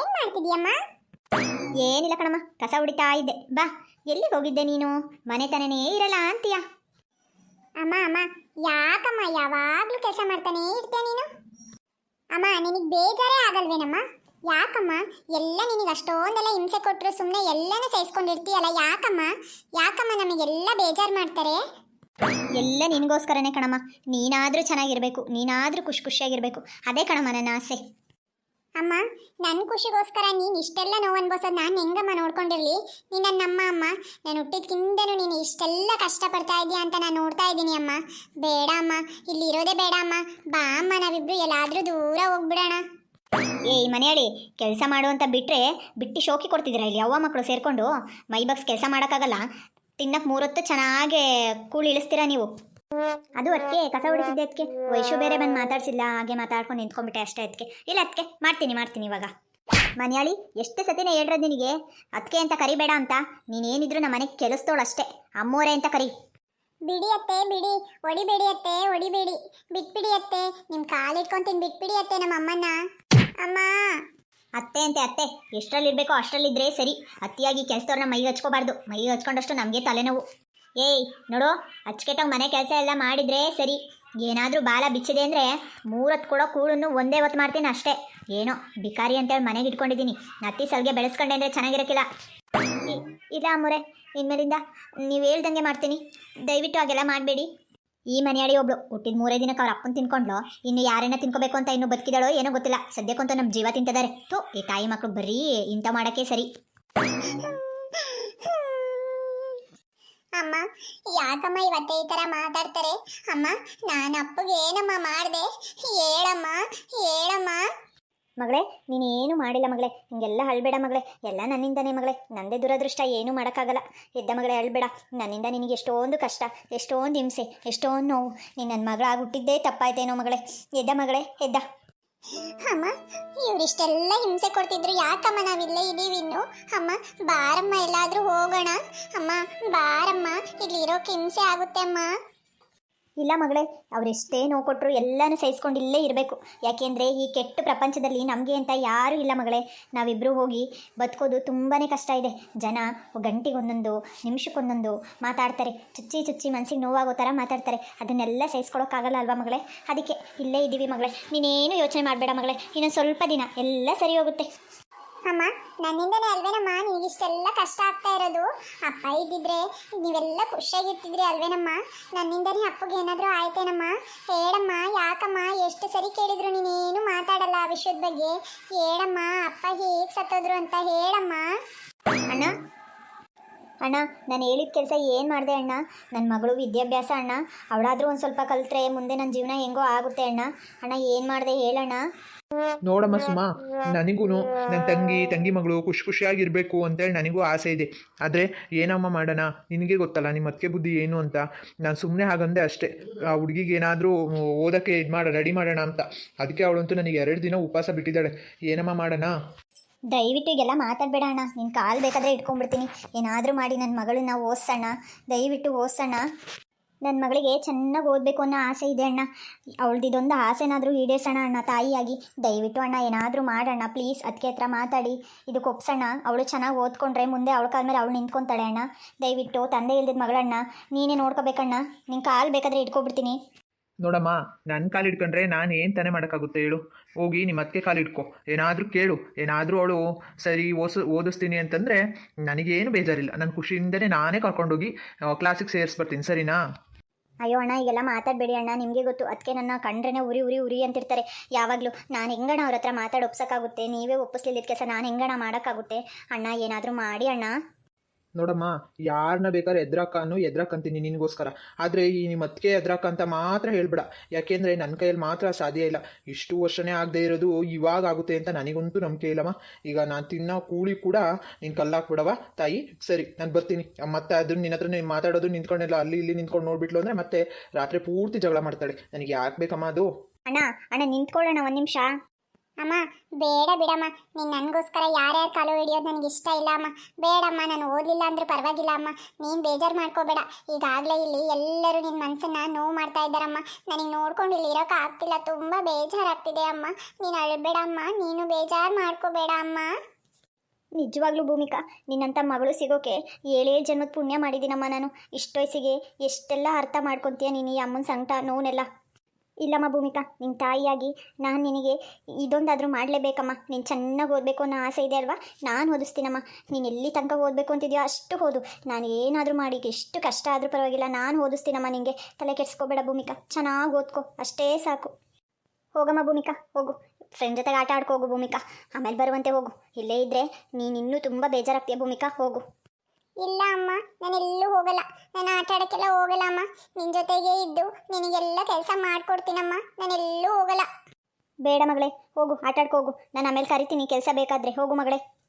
ಏನ್ ಮಾಡ್ತಿದ್ಯಮ್ಮ ಏನಿಲ್ಲ ಕಣಮ್ಮ, ಕಸ ಹುಡಿತಾ ಇದ್ದೆ. ಬಾ ಎಲ್ಲಿ ಹೋಗಿದ್ದೆ ನೀನು? ಮನೆ ತನೇ ಇರಲ್ಲ ಅಂತೀಯ? ಅಮ್ಮ ಅಮ್ಮ, ಯಾಕಮ್ಮ ಯಾವಾಗ್ಲೂ ಕೆಲಸ ಮಾಡ್ತಾನೆ ಇರ್ತೀಯ ನೀನು? ಅಮ್ಮ, ನಿನಗೆ ಬೇಜಾರೇ ಆಗಲ್ವೇನಮ್ಮ? ಯಾಕಮ್ಮ? ಎಲ್ಲ ನಿನಗೆ ಅಷ್ಟೊಂದೆಲ್ಲ ಹಿಂಸೆ ಕೊಟ್ಟರು ಸುಮ್ಮನೆ ಎಲ್ಲನೂ ಸಹಿಸ್ಕೊಂಡಿರ್ತೀಯಲ್ಲ ಯಾಕಮ್ಮ? ಯಾಕಮ್ಮ ನಮಗೆಲ್ಲ ಬೇಜಾರು ಮಾಡ್ತಾರೆ? ಎಲ್ಲ ನಿನಗೋಸ್ಕರನೇ ಕಣಮ್ಮ. ನೀನಾದರೂ ಚೆನ್ನಾಗಿರಬೇಕು, ನೀನಾದರೂ ಖುಷಿ ಖುಷಿಯಾಗಿರಬೇಕು. ಅದೇ ಕಣಮ್ಮ ನನ್ನ ಆಸೆ. ಅಮ್ಮ ನನ್ನ ಖುಷಿಗೋಸ್ಕರ ನೀನು ಇಷ್ಟೆಲ್ಲ ನೋವು ಅನ್ಭವಿಸೋದು ನಾನು ಹೆಂಗಮ್ಮ ನೋಡ್ಕೊಂಡಿರಲಿ? ನೀನು ನನ್ನ ಅಮ್ಮ ಅಮ್ಮ. ನಾನು ಹುಟ್ಟಿದ್ಕಿಂತನೂ ನೀನು ಇಷ್ಟೆಲ್ಲ ಕಷ್ಟಪಡ್ತಾ ಇದೀಯ ಅಂತ ನಾನು ನೋಡ್ತಾ ಇದ್ದೀನಿ ಅಮ್ಮ. ಬೇಡ, ಅಮ್ಮ. ಇಲ್ಲಿ ಇರೋದೇ ಬೇಡ, ಅಮ್ಮ. ಬಾ, ಅಮ್ಮ. ನಾವಿಬ್ರು ಎಲ್ಲಾದರೂ ದೂರ ಹೋಗ್ಬಿಡೋಣ. ಏಯ್ ಮನೆಯಲ್ಲಿ ಕೆಲಸ ಮಾಡು ಅಂತ ಬಿಟ್ಟರೆ ಬಿಟ್ಟು ಶೋಕಿ ಕೊಡ್ತಿದ್ದೀರಾ ಇಲ್ಲಿ ಅವ್ವ ಮಕ್ಕಳು ಸೇರಿಕೊಂಡು? ಮೈ ಬಾಕ್ಸ್ ಕೆಲಸ ಮಾಡೋಕ್ಕಾಗಲ್ಲ. ತಿನ್ನಕ್ಕೆ ಮೂರೊತ್ತು ಚೆನ್ನಾಗೆ ಕೂಳಿ ಇಳಿಸ್ತೀರಾ ನೀವು? ಅದು ಅದಕ್ಕೆ ಕಸ ಹೊಡಿಸಿದ್ದೆ ಅದಕ್ಕೆ ವೈಶು ಬೇರೆ ಬಂದು ಮಾತಾಡ್ಸಿಲ್ಲ ಹಾಗೆ ಮಾತಾಡ್ಕೊಂಡು ನಿಂತ್ಕೊಂಡ್ಬಿಟ್ಟೆ ಅಷ್ಟೇ ಅದಕ್ಕೆ ಇಲ್ಲ ಅದಕ್ಕೆ ಮಾಡ್ತೀನಿ ಮಾಡ್ತೀನಿ ಇವಾಗ. ಮನೆಯಾಳಿ ಎಷ್ಟು ಸತಿನೇ ಹೇಳ್ರದ್ ನಿನಗೆ? ಅದಕ್ಕೆ ಅಂತ ಕರಿಬೇಡ ಅಂತ. ನೀನೇನಿದ್ರು ನಮ್ಮ ಮನೆಗೆ ಕೆಲಸದೋಳು ಅಷ್ಟೇ. ಅಮ್ಮೋರೆ ಅಂತ ಕರಿ. ಬಿಡಿ ಅತ್ತೆ ಬಿಡಿ. ಹೊಡಿಬೇಡಿ ಅತ್ತೆ ಹೊಡಿಬೇಡಿ. ಬಿಟ್ಬಿಡಿ ಅತ್ತೆ. ನಿಮ್ಮ ಕಾಲಿಟ್ಕೊಂತೀನಿ ಬಿಟ್ಬಿಡಿ ಅತ್ತೆ ನಮ್ಮ ಅಮ್ಮನ್ನ. ಅಮ್ಮ. ಅತ್ತೆ ಅಂತೆ ಅತ್ತೆ. ಎಷ್ಟರಲ್ಲಿರ್ಬೇಕೋ ಅಷ್ಟರಲ್ಲಿದ್ರೆ ಸರಿ. ಅತಿಯಾಗಿ ಕೆಲಸದವ್ರನ್ನ ಮೈ ಹಚ್ಕೋಬಾರ್ದು. ಮೈ ಹಚ್ಕೊಂಡಷ್ಟು ನಮಗೆ ತಲೆನೋವು. ಏಯ್, ನೋಡು, ಅಚ್ಚುಕೆಟ್ಟಾಗಿ ಮನೆ ಕೆಲಸ ಎಲ್ಲ ಮಾಡಿದ್ರೆ ಸರಿ. ಏನಾದರೂ ಬಾಲ ಬಿಚ್ಚಿದೆ ಅಂದರೆ ಮೂರತ್ತು ಕೊಡೋ ಕೂಳನ್ನು ಒಂದೇ ಹೊತ್ತು ಮಾಡ್ತೀನಿ ಅಷ್ಟೇ. ಏನೋ ಬಿಕಾರಿ ಅಂತೇಳಿ ಮನೆಗೆ ಇಟ್ಕೊಂಡಿದ್ದೀನಿ. ನತ್ತಿ ಸಲ್ಗೆ ಬೆಳೆಸ್ಕೊಂಡೆ ಅಂದರೆ ಚೆನ್ನಾಗಿರೋಕ್ಕಿಲ್ಲ. ಇಲ್ಲ ಅಮ್ಮೋರೆ, ಇನ್ಮೇಲಿಂದ ನೀವು ಹೇಳ್ದಂಗೆ ಮಾಡ್ತೀನಿ. ದಯವಿಟ್ಟು ಹಾಗೆಲ್ಲ ಮಾಡಬೇಡಿ. ಈ ಮನೆಯಾಡಿ ಒಬ್ಳು, ಹುಟ್ಟಿದ ಮೂರೇ ದಿನಕ್ಕೆ ಅವ್ರ ಅಪ್ಪನ ತಿನ್ಕೊಂಡ್ಲು ಇನ್ನು ಯಾರನ್ನ ತಿನ್ಕೋಬೇಕು ಅಂತ ಇನ್ನೂ ಬದುಕಿದಾಳೋ ಏನೋ ಗೊತ್ತಿಲ್ಲ. ಸದ್ಯಕ್ಕಂತೂ ನಮ್ಮ ಜೀವ ತಿಂತಿದ್ದಾರೆ ತೋ ಈ ತಾಯಿ ಮಕ್ಕಳು ಬರೀ ಇಂಥ ಮಾಡೋಕ್ಕೆ ಸರಿ. ಅಮ್ಮ, ಯಾಕಮ್ಮ ಇವತ್ತೆ ಈ ಥರ ಮಾತಾಡ್ತಾರೆ? ಅಮ್ಮ, ನಾನು ಅಪ್ಪಗೆ ಏನಮ್ಮ ಮಾಡಿದೆ? ಹೇಳಮ್ಮ ಹೇಳಮ್ಮ. ಮಗಳೇ ನೀನೇನು ಮಾಡಿಲ್ಲ ಮಗಳೇ. ಹಿಂಗೆಲ್ಲ ಅಳ್ಬೇಡ ಮಗಳೇ. ಎಲ್ಲ ನನ್ನಿಂದನೇ ಮಗಳೇ. ನಂದೇ ದುರದೃಷ್ಟ, ಏನೂ ಮಾಡೋಕ್ಕಾಗಲ್ಲ. ಎದ್ದ ಮಗಳೇ, ಅಳ್ಬೇಡ. ನನ್ನಿಂದ ನಿನಗೆ ಎಷ್ಟೊಂದು ಕಷ್ಟ, ಎಷ್ಟೊಂದು ಹಿಂಸೆ, ಎಷ್ಟೊಂದು ನೋವು. ನೀನು ನನ್ನ ಮಗಳಾಗಿ ಹುಟ್ಟಿದ್ದೇ ತಪ್ಪಾಯ್ತೇನೋ ಮಗಳೇ. ಎದ್ದ ಮಗಳೇ, ಎದ್ದ. ಅಮ್ಮ, ಇವರಿಷ್ಟೆಲ್ಲ ಹಿಂಸೆ ಕೊಡ್ತಿದ್ರು ಯಾಕಮ್ಮ ನಾವಿಲ್ಲೇ ಇದ್ದೀವಿ ಇನ್ನು? ಅಮ್ಮ, ಬಾರಮ್ಮ, ಎಲ್ಲಾದರೂ ಹೋಗೋಣ. ಅಮ್ಮ, ಬಾರಮ್ಮ ಇಲ್ಲಿ ಇರೋಕೆ ಹಿಂಸೆ ಆಗುತ್ತೆ ಅಮ್ಮ. ಇಲ್ಲ ಮಗಳೇ ಅವರೆಷ್ಟೇ ನೋವು ಕೊಟ್ಟರು ಎಲ್ಲನೂ ಸಹಿಸ್ಕೊಂಡು ಇಲ್ಲೇ ಇರಬೇಕು. ಯಾಕೆಂದರೆ ಈ ಕೆಟ್ಟ ಪ್ರಪಂಚದಲ್ಲಿ ನಮಗೆ ಅಂತ ಯಾರೂ ಇಲ್ಲ ಮಗಳೇ. ನಾವಿಬ್ಬರೂ ಹೋಗಿ ಬದುಕೋದು ತುಂಬಾ ಕಷ್ಟ ಇದೆ. ಜನ ಗಂಟಿಗೊಂದೊಂದು, ನಿಮಿಷಕ್ಕೊಂದೊಂದು ಮಾತಾಡ್ತಾರೆ. ಚುಚ್ಚಿ ಚುಚ್ಚಿ ಮನಸ್ಸಿಗೆ ನೋವಾಗೋ ಥರ ಮಾತಾಡ್ತಾರೆ. ಅದನ್ನೆಲ್ಲ ಸಹಿಸ್ಕೊಳೋಕ್ಕಾಗಲ್ಲ ಅಲ್ವಾ ಮಗಳೇ? ಅದಕ್ಕೆ ಇಲ್ಲೇ ಇದ್ದೀವಿ ಮಗಳೇ. ನೀನೇನು ಯೋಚನೆ ಮಾಡಬೇಡ ಮಗಳೇ. ಇನ್ನೊಂದು ಸ್ವಲ್ಪ ದಿನ ಎಲ್ಲ ಸರಿ ಹೋಗುತ್ತೆ. ಅಮ್ಮ, ನನ್ನಿಂದನೇ ಅಲ್ವೇನಮ್ಮ? ಇಷ್ಟೆಲ್ಲ ಕಷ್ಟ ಆಗ್ತಾ ಇರೋದು? ಅಪ್ಪ ಇದ್ದಿದ್ರೆ, ನೀವೆಲ್ಲ ಖುಷಿಯಾಗಿರ್ತಿದ್ರಿ ಅಲ್ವೇನಮ್ಮ? ನನ್ನಿಂದನೇ ಅಪ್ಪಗೆ ಏನಾದರೂ ಆಯ್ತೇನಮ್ಮ? ಹೇಳಮ್ಮ, ಯಾಕಮ್ಮ ಎಷ್ಟು ಸರಿ ಕೇಳಿದ್ರು ನೀನೇನು ಮಾತಾಡಲ್ಲ ಆ ವಿಷಯದ ಬಗ್ಗೆ? ಹೇಳಮ್ಮ, ಅಪ್ಪ ಹೇಗೆ ಸತ್ತೋದ್ರು ಅಂತ ಹೇಳಮ್ಮ. ಅಣ್ಣ ಅಣ್ಣ, ನಾನು ಹೇಳಿದ ಕೆಲಸ ಏನು ಮಾಡಿದೆ ಅಣ್ಣ? ನನ್ನ ಮಗಳು ವಿದ್ಯಾಭ್ಯಾಸ ಅಣ್ಣ. ಅವಳಾದರೂ ಒಂದು ಸ್ವಲ್ಪ ಕಲಿತ್ರೆ, ಮುಂದೆ ನನ್ನ ಜೀವನ ಹೆಂಗೋ ಆಗುತ್ತೆ ಅಣ್ಣ. ಅಣ್ಣ, ಏನು ಮಾಡಿದೆ ಹೇಳಣ್ಣ? ನೋಡಮ್ಮ ಸುಮಾ ನನಗೂ ನನ್ನ ತಂಗಿ ತಂಗಿ ಮಗಳು ಖುಷಿ ಖುಷಿಯಾಗಿರಬೇಕು ಅಂತೇಳಿ ನನಗೂ ಆಸೆ ಇದೆ. ಆದರೆ ಏನಮ್ಮ ಮಾಡೋಣ? ನಿನಗೆ ಗೊತ್ತಲ್ಲ ನಿಮ್ಮ ಅತ್ತಿಗೆ ಬುದ್ಧಿ ಏನು ಅಂತ. ನಾನು ಸುಮ್ಮನೆ ಹಾಗಂದೆ ಅಷ್ಟೇ. ಆ ಹುಡುಗಿಗೆ ಏನಾದರೂ ಓದೋಕ್ಕೆ ಇದು ಮಾಡ, ರೆಡಿ ಮಾಡೋಣ ಅಂತ. ಅದಕ್ಕೆ ಅವಳಂತೂ ನನಗೆ ಎರಡು ದಿನ ಉಪವಾಸ ಬಿಟ್ಟಿದ್ದಾಳೆ. ಏನಮ್ಮ ಮಾಡೋಣ? ದಯವಿಟ್ಟು ಈಗೆಲ್ಲ ಮಾತಾಡಬೇಡ ಅಣ್ಣ. ನಿನ್ನ ಕಾಲು ಬೇಕಾದ್ರೆ ಇಟ್ಕೊಂಡ್ಬಿಡ್ತೀನಿ. ಏನಾದರೂ ಮಾಡಿ ನನ್ನ ಮಗಳನ್ನ ಓದಿಸೋಣ ದಯವಿಟ್ಟು ಓದಿಸೋಣ ನನ್ನ ಮಗಳಿಗೆ ಚೆನ್ನಾಗಿ ಓದಬೇಕು ಅನ್ನೋ ಆಸೆ ಇದೆ ಅಣ್ಣ. ಅವಳದಿದೊಂದು ಆಸೆನಾದರೂ ಈಡೇರ್ಸೋಣ ಅಣ್ಣ ತಾಯಿಯಾಗಿ. ದಯವಿಟ್ಟು ಅಣ್ಣ, ಏನಾದರೂ ಮಾಡೋಣ ಪ್ಲೀಸ್ ಅದಕ್ಕೆ ಹತ್ರ ಮಾತಾಡಿ. ಇದಕ್ಕೆ ಒಪ್ಸೋಣ. ಅವಳು ಚೆನ್ನಾಗಿ ಓದ್ಕೊಂಡ್ರೆ ಮುಂದೆ ಅವಳ ಕಾಲ ಮೇಲೆ ಅವಳು ನಿಂತ್ಕೊತಾಳೆ ಅಣ್ಣ. ದಯವಿಟ್ಟು ತಂದೆ ಇಲ್ದಿದ್ದ ಮಗಳಣ್ಣ ನೀನೇ ನೋಡ್ಕೋಬೇಕಣ್ಣ. ನಿನ್ನ ಕಾಲು ಬೇಕಾದರೆ ಇಟ್ಕೊಬಿಡ್ತೀನಿ. ನೋಡಮ್ಮ ನನ್ನ ಕಾಲು ಇಟ್ಕೊಂಡ್ರೆ ನಾನು ಏನು ತಾನೇ ಮಾಡೋಕ್ಕಾಗುತ್ತೆ ಹೇಳು. ಹೋಗಿ ನಿಮ್ಮ ಅತ್ತೆ ಕಾಲು ಇಟ್ಕೊ. ಏನಾದರೂ ಕೇಳು. ಏನಾದರೂ ಅವಳು ಸರಿ ಓಸ್, ಓದಿಸ್ತೀನಿ ಅಂತಂದರೆ ನನಗೇನು ಬೇಜಾರಿಲ್ಲ. ನನ್ನ ಖುಷಿಯಿಂದನೇ ನಾನೇ ಕರ್ಕೊಂಡೋಗಿ ಕ್ಲಾಸಿಗೆ ಸೇರಿಸ್ಬರ್ತೀನಿ. ಸರಿನಾ? ಅಯ್ಯೋ ಅಣ್ಣ ಈಗೆಲ್ಲ ಮಾತಾಡಬೇಡಿ ಅಣ್ಣ. ನಿಮಗೆ ಗೊತ್ತು ಅದಕ್ಕೆ ನನ್ನ ಕಂಡ್ರೆ ಉರಿ ಉರಿ ಉರಿ ಅಂತಿರ್ತಾರೆ. ಯಾವಾಗಲೂ ನಾನು ಹೆಂಗಣ ಅವ್ರ ಹತ್ರ ಮಾತಾಡಿ ಒಪ್ಸೋಕ್ಕಾಗುತ್ತೆ? ನೀವೇ ಒಪ್ಪಿಸ್ಲಿಲ್ಲ ಕೆಲಸ ನಾನು ಹೆಂಗಣ ಮಾಡೋಕ್ಕಾಗುತ್ತೆ? ಅಣ್ಣ, ಏನಾದರೂ ಮಾಡಿ ಅಣ್ಣ. ನೋಡಮ್ಮ ಯಾರನ್ನ ಬೇಕಾದ್ರೆ ಎದ್ರಾಕನ್ನು ಎದ್ರಾಕಂತೀನಿ ನಿನಗೋಸ್ಕರ. ಆದರೆ ಈ ನಿಮ್ಮ ಅತ್ತಿಗೆ ಎದ್ರಾಕ ಅಂತ ಮಾತ್ರ ಹೇಳ್ಬಿಡ. ಯಾಕೆಂದರೆ ನನ್ನ ಕೈಯಲ್ಲಿ ಮಾತ್ರ ಸಾಧ್ಯ ಇಲ್ಲ. ಇಷ್ಟು ವರ್ಷನೇ ಆಗದೆ ಇರೋದು ಇವಾಗ ಆಗುತ್ತೆ ಅಂತ ನನಗಂತೂ ನಂಬಿಕೆ ಇಲ್ಲಮ್ಮ. ಈಗ ನಾನು ತಿನ್ನೋ ಕೂಳಿ ಕೂಡ ನೀನು ಕಲ್ಲಾಕ್ಬಿಡವ ತಾಯಿ, ಸರಿ, ನಾನು ಬರ್ತೀನಿ. ಮತ್ತೆ ಅದನ್ನ ನಿನ್ನ ಹತ್ರ ನೀನು ಮಾತಾಡೋದು, ನಿಂತ್ಕೊಂಡೆಲ್ಲ ಅಲ್ಲಿ ಇಲ್ಲಿ ನಿಂತ್ಕೊಂಡು ನೋಡ್ಬಿಟ್ಲು ಅಂದರೆ ಮತ್ತೆ ರಾತ್ರಿ ಪೂರ್ತಿ ಜಗಳ ಮಾಡ್ತಾಳೆ. ನನಗೆ ಯಾಕೆ ಬೇಕಮ್ಮ ಅದು? ಅಣ್ಣ ಅಣ್ಣ ನಿಂತ್ಕೊಳ್ಳೋಣ ಒಂದು ನಿಮಿಷ. ಅಮ್ಮ, ಬೇಡ ಬಿಡಮ್ಮ. ನೀನು ನನಗೋಸ್ಕರ ಯಾರ್ಯಾರು ಕಾಲು ಹಿಡಿಯೋದು ನನಗೆ ಇಷ್ಟ ಇಲ್ಲ ಅಮ್ಮ. ಬೇಡಮ್ಮ, ನಾನು ಓದಲಿಲ್ಲ ಅಂದ್ರೆ ಪರವಾಗಿಲ್ಲ ಅಮ್ಮ. ನೀನು ಬೇಜಾರು ಮಾಡ್ಕೋಬೇಡ. ಈಗಾಗಲೇ ಇಲ್ಲಿ ಎಲ್ಲರೂ ನಿನ್ನ ಮನಸ್ಸನ್ನ ನೋವು ಮಾಡ್ತಾ ಇದ್ದಾರಮ್ಮ. ನನಗೆ ನೋಡ್ಕೊಂಡು ಇಲ್ಲಿ ಇರೋಕೆ ಆಗ್ತಿಲ್ಲ. ತುಂಬ ಬೇಜಾರಾಗ್ತಿದೆ ಅಮ್ಮ. ನೀನು ಅಳಬೇಡ ಅಮ್ಮ ನೀನು ಬೇಜಾರು ಮಾಡ್ಕೋಬೇಡ ಅಮ್ಮ. ನಿಜವಾಗ್ಲೂ ಭೂಮಿಕಾ ನಿನ್ನಂಥ ಮಗಳು ಸಿಗೋಕೆ ಏಳೇ ಜನ್ಮದ ಪುಣ್ಯ ಮಾಡಿದ್ದೀನಮ್ಮ ನಾನು. ಇಷ್ಟು ವಯಸ್ಸಿಗೆ ಎಷ್ಟೆಲ್ಲ ಅರ್ಥ ಮಾಡ್ಕೊತೀಯ ನೀನು ಈ ಅಮ್ಮನ ಸಂಕಟ ನೋನೆಲ್ಲ ಇಲ್ಲಮ್ಮ ಭೂಮಿಕಾ ನಿನ್ನ ತಾಯಿಯಾಗಿ ನಾನು ನಿನಗೆ ಇದೊಂದಾದರೂ ಮಾಡಲೇಬೇಕಮ್ಮ. ನೀನು ಚೆನ್ನಾಗಿ ಓದಬೇಕು ಅನ್ನೋ ಆಸೆ ಇದೆ ಅಲ್ವಾ? ನಾನು ಓದಿಸ್ತೀನಮ್ಮ. ನೀನು ಎಲ್ಲಿ ತನಕ ಓದಬೇಕು ಅಂತಿದೆಯೋ ಅಷ್ಟು ಓದು. ನಾನು ಏನಾದರೂ ಮಾಡಿ ಎಷ್ಟು ಕಷ್ಟ ಆದರೂ ಪರವಾಗಿಲ್ಲ, ನಾನು ಓದಿಸ್ತೀನಮ್ಮ ನಿನಗೆ ತಲೆ ಕೆಡಿಸ್ಕೋಬೇಡ ಭೂಮಿಕಾ, ಚೆನ್ನಾಗಿ ಓದ್ಕೋ, ಅಷ್ಟೇ ಸಾಕು. ಹೋಗಮ್ಮ ಭೂಮಿಕಾ, ಹೋಗು. ಫ್ರೆಂಡ್ ಜೊತೆಗೆ ಆಟ ಆಡ್ಕೋ ಹೋಗು ಭೂಮಿಕಾ. ಆಮೇಲೆ ಬರುವಂತೆ ಹೋಗು. ಇಲ್ಲೇ ಇದ್ದರೆ ನೀನು ಇನ್ನೂ ತುಂಬ ಬೇಜಾರಾಗ್ತೀಯ ಭೂಮಿಕಾ, ಹೋಗು. ಇಲ್ಲ ಅಮ್ಮ ನಾನು ಎಲ್ಲೂ ಹೋಗಲ್ಲ. ನಾನು ಆಟ ಆಡೋಕ್ಕೆಲ್ಲ ಹೋಗಲ್ಲ ಅಮ್ಮ. ನಿನ್ನ ಜೊತೆಗೆ ಇದ್ದು ನಿನಗೆಲ್ಲ ಕೆಲಸ ಮಾಡ್ಕೊಡ್ತೀನಮ್ಮ. ನಾನು ಎಲ್ಲೂ ಹೋಗಲ್ಲ. ಬೇಡ ಮಗಳೇ, ಹೋಗು, ಆಟ ಆಡ್ಕೋ ಹೋಗು. ನಾನು ಆಮೇಲೆ ಕರಿತೀನಿ. ಕೆಲಸ ಬೇಕಾದರೆ ಹೋಗು ಮಗಳೇ.